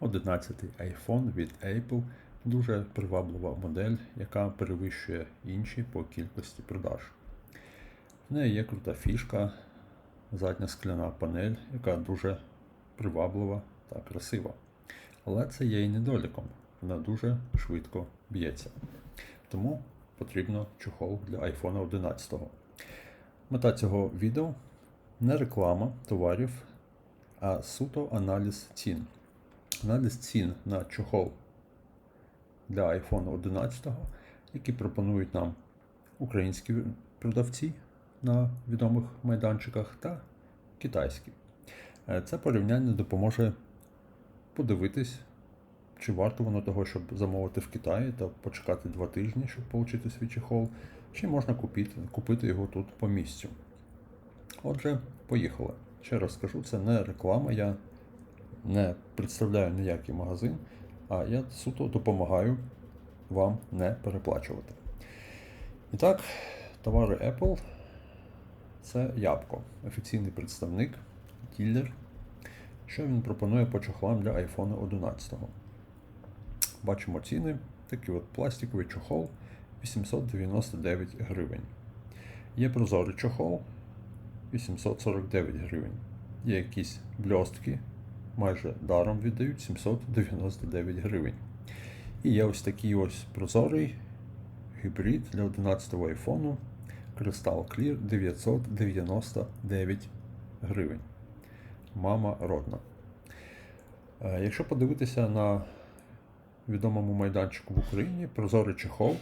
11 iPhone від Apple. Дуже приваблива модель, яка перевищує інші по кількості продаж. В неї є крута фішка, задня скляна панель, яка дуже приваблива та красива. Але це є і недоліком. Вона дуже швидко б'ється. Тому потрібно чохол для iPhone 11. Мета цього відео не реклама товарів, а суто аналіз цін. Аналіз цін на чохол для iPhone 11, які пропонують нам українські продавці на відомих майданчиках та китайські. Е, Це порівняння допоможе подивитись, чи варто воно того, щоб замовити в Китаї та почекати два тижні, щоб отримати свій чехол, чи можна купити, купити його тут по місцю. Отже, поїхали. Ще раз скажу, це не реклама, я не представляю ніякий магазин, а я суто допомагаю вам не переплачувати. І так, товари Apple це Ябко, офіційний представник, ділер. Що він пропонує по чохлам для iPhone 11. Бачимо ціни. Такий от пластиковий чохол 899 гривень. Є прозорий чохол 849 гривень. Є якісь бльостки, майже даром віддають 799 гривень. І є ось такий ось прозорий гібрид для 11-го айфону Crystal Clear 999 гривень. Мама родна. Е, Якщо подивитися на відомому майданчику в Україні, прозорий чехол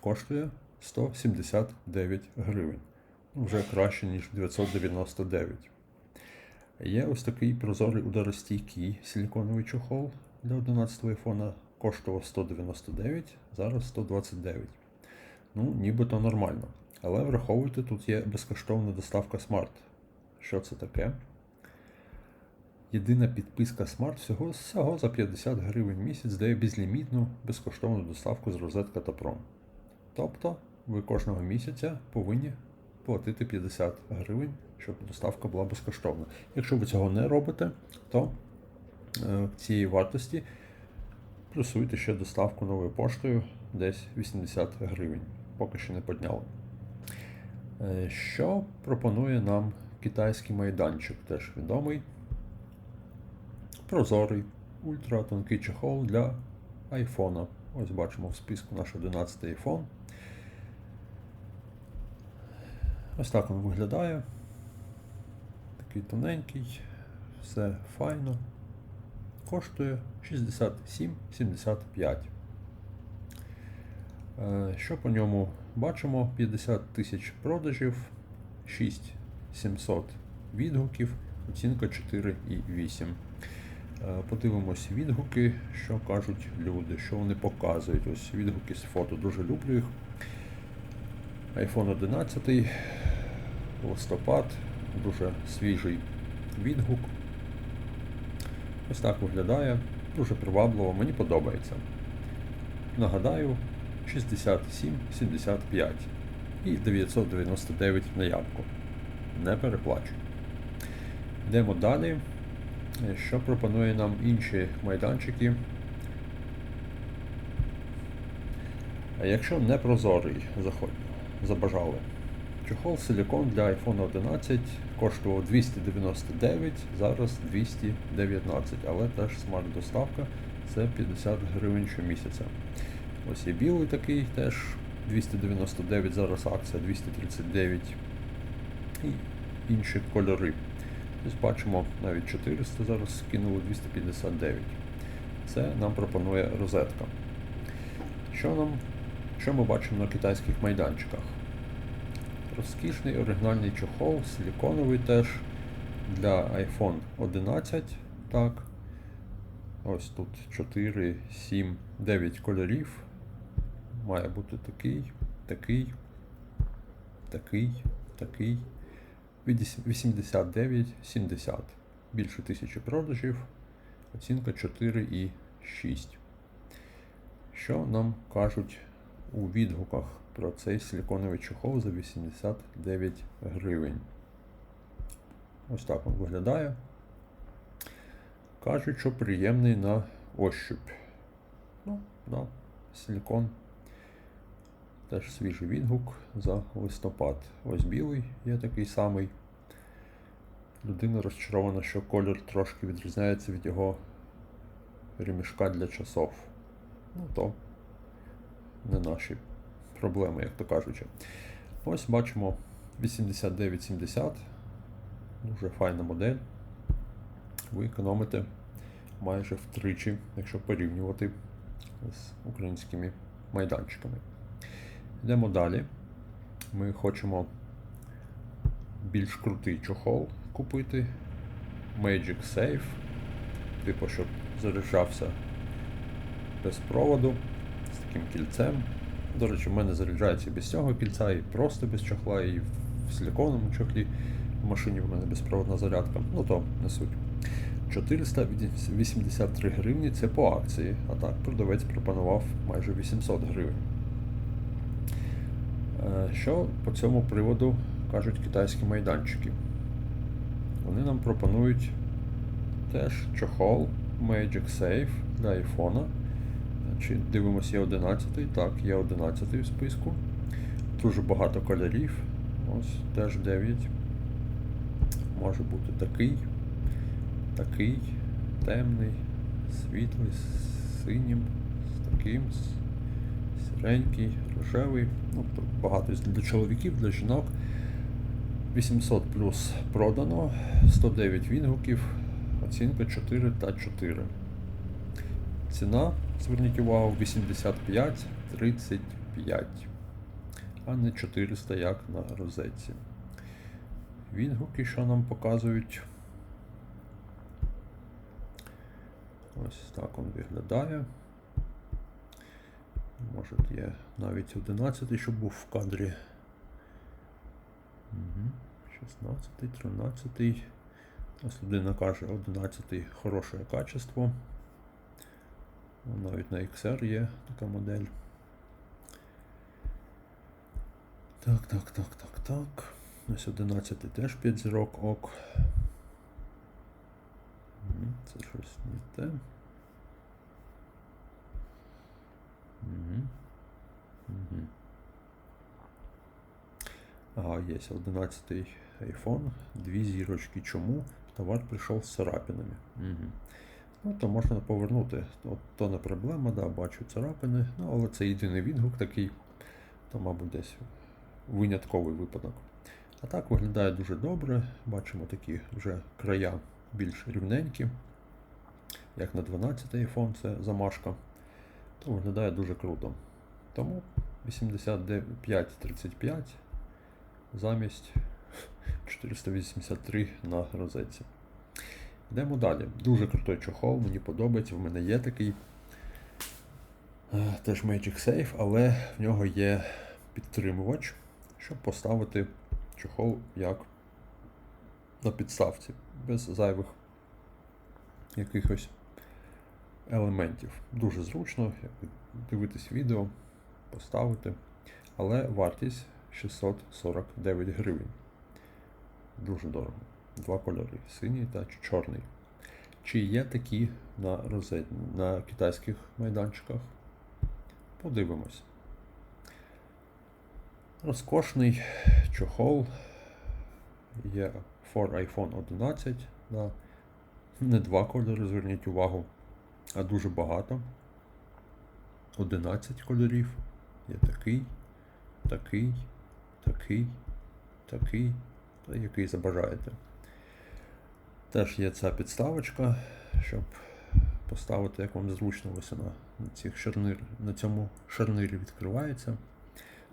коштує 179 гривень. Ну, Вже краще, ніж 999. Є ось такий прозорий ударостійкий силіконовий чохол для 11 айфона. Коштував 199, зараз 129. Ну, нібито нормально. Але враховуйте, тут є безкоштовна доставка Smart. Що це таке? Єдина підписка Smart всього, всього за 50 гривень в місяць дає безлімітну безкоштовну доставку з розетка та пром. Тобто ви кожного місяця повинні платити 50 гривень, щоб доставка була безкоштовна. Якщо ви цього не робите, то е, цієї вартості плюсуйте ще доставку новою поштою десь 80 гривень. Поки що не підняли. Е, Що пропонує нам китайський майданчик, теж відомий. Прозорий, ультратонкий чехол для айфона. Ось бачимо в списку наш 11 iPhone. Ось так він виглядає. Такий тоненький, все файно. Коштує 67,75. Е, Що по ньому бачимо? 50 тисяч продажів, 6700 відгуків, оцінка 4,8. Е, Подивимось відгуки, що кажуть люди, що вони показують. Ось відгуки з фото. Дуже люблю їх. iPhone 11, листопад, дуже свіжий відгук. Ось так виглядає, дуже привабливо, мені подобається. Нагадаю, 67,75 і 999 на ябку. Не переплачу. Йдемо далі. Що пропонує нам інші майданчики? Якщо не прозорий, заходь, забажали. Чохол силікон для iPhone 11 коштував 299, зараз 219, але теж смарт-доставка це 50 гривень щомісяця. Ось є білий такий теж 299, зараз акція 239 і інші кольори. Ось бачимо навіть 400 зараз скинули 259. Це нам пропонує розетка. Що нам, що ми бачимо на китайських майданчиках? Розкішний оригінальний чохол, силіконовий теж для iPhone 11. Так. Ось тут 4, 7, 9 кольорів. Має бути такий, такий, такий, такий. Від 89,70. Більше тисячі продажів. Оцінка 4,6. Що нам кажуть у відгуках про цей силіконовий чохол за 89 гривень? Ось так він виглядає. Кажуть, що приємний на ощупь. Ну, да, силікон. Теж свіжий відгук за листопад. Ось білий є такий самий. Людина розчарована, що колір трошки відрізняється від його ремішка для часов. Ну то не наші проблеми, як то кажучи. Ось бачимо 8970. Дуже файна модель. Ви економите майже втричі, якщо порівнювати з українськими майданчиками. Йдемо далі. Ми хочемо більш крутий чохол купити. Magic Safe. Типу, щоб заряджався без проводу таким кільцем. До речі, в мене заряджається без цього кільця, і просто без чохла, і в силіконовому чохлі. В машині в мене безпроводна зарядка. Ну то не суть. 483 гривні це по акції, а так продавець пропонував майже 800 гривень. Е, Що по цьому приводу кажуть китайські майданчики? Вони нам пропонують теж чохол Magic Safe для iPhone. Чи дивимося, є 11 Так, є 11 в списку. Дуже багато кольорів. Ось теж 9. Може бути такий, такий, темний, світлий, з синім, з таким, сіренький, рожевий. Ну, багато для чоловіків, для жінок. 800 плюс продано, 109 відгуків, оцінка 4 та 4. Ціна, зверніть увагу, 85-35, а не 400, як на розетці. Відгуки, що нам показують. Ось так він виглядає. Може є навіть 11, щоб був в кадрі. Угу. 16, 13. Ось людина каже 11 хороше качество. Навіть на XR є така модель. Так, так, так, так, так. Ось 11 теж 5 зірок ок. Це щось не те. Ага, є 11 iPhone, дві зірочки. Чому? Товар прийшов з царапинами. Угу. Ну, то можна повернути. От, то не проблема, да, бачу царапини. Ну, але це єдиний відгук такий, то, мабуть, десь винятковий випадок. А так виглядає дуже добре. Бачимо такі вже края більш рівненькі. Як на 12 iPhone, це замашка. То виглядає дуже круто. Тому 85-35 замість 483 на розетці. Йдемо далі. Дуже крутой чохол, мені подобається, в мене є такий е, теж Magic Safe, але в нього є підтримувач, щоб поставити чохол як на підставці, без зайвих якихось елементів. Дуже зручно дивитись відео, поставити, але вартість 649 гривень. Дуже дорого. Два кольори синій та чорний. Чи є такі на розет... на китайських майданчиках? Подивимось. Розкошний чохол. Є for iPhone 11. Да. Не два кольори, зверніть увагу, а дуже багато. 11 кольорів. Є такий, такий, такий, такий, та який забажаєте. Теж є ця підставочка, щоб поставити, як вам зручно, ось вона на, цих шарнир, на цьому шарнирі відкривається.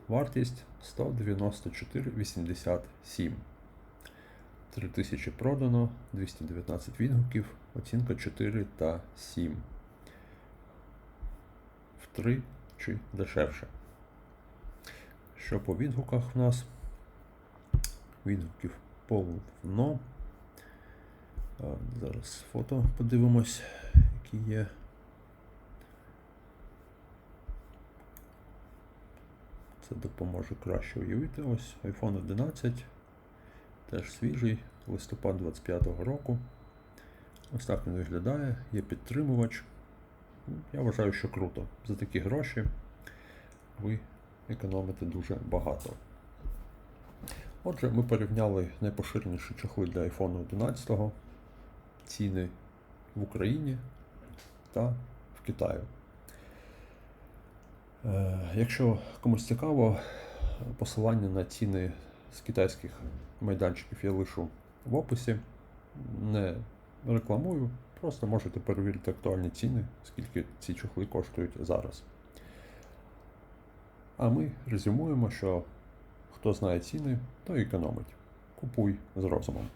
Вартість 194,87. 3000 продано, 219 відгуків, оцінка 4 та 7. В 3 чи дешевше. Що по відгуках в нас? Відгуків повно. Зараз фото подивимось, які є. Це допоможе краще уявити. Ось iPhone 11, теж свіжий, листопад 25-го року. Ось так він виглядає, є підтримувач. Я вважаю, що круто. За такі гроші ви економите дуже багато. Отже, ми порівняли найпоширеніші чохли для iPhone 11, ціни в Україні та в Китаї. Е, Якщо комусь цікаво, посилання на ціни з китайських майданчиків я лишу в описі. Не рекламую, просто можете перевірити актуальні ціни, скільки ці чохли коштують зараз. А ми резюмуємо, що хто знає ціни, той економить. Купуй з розумом.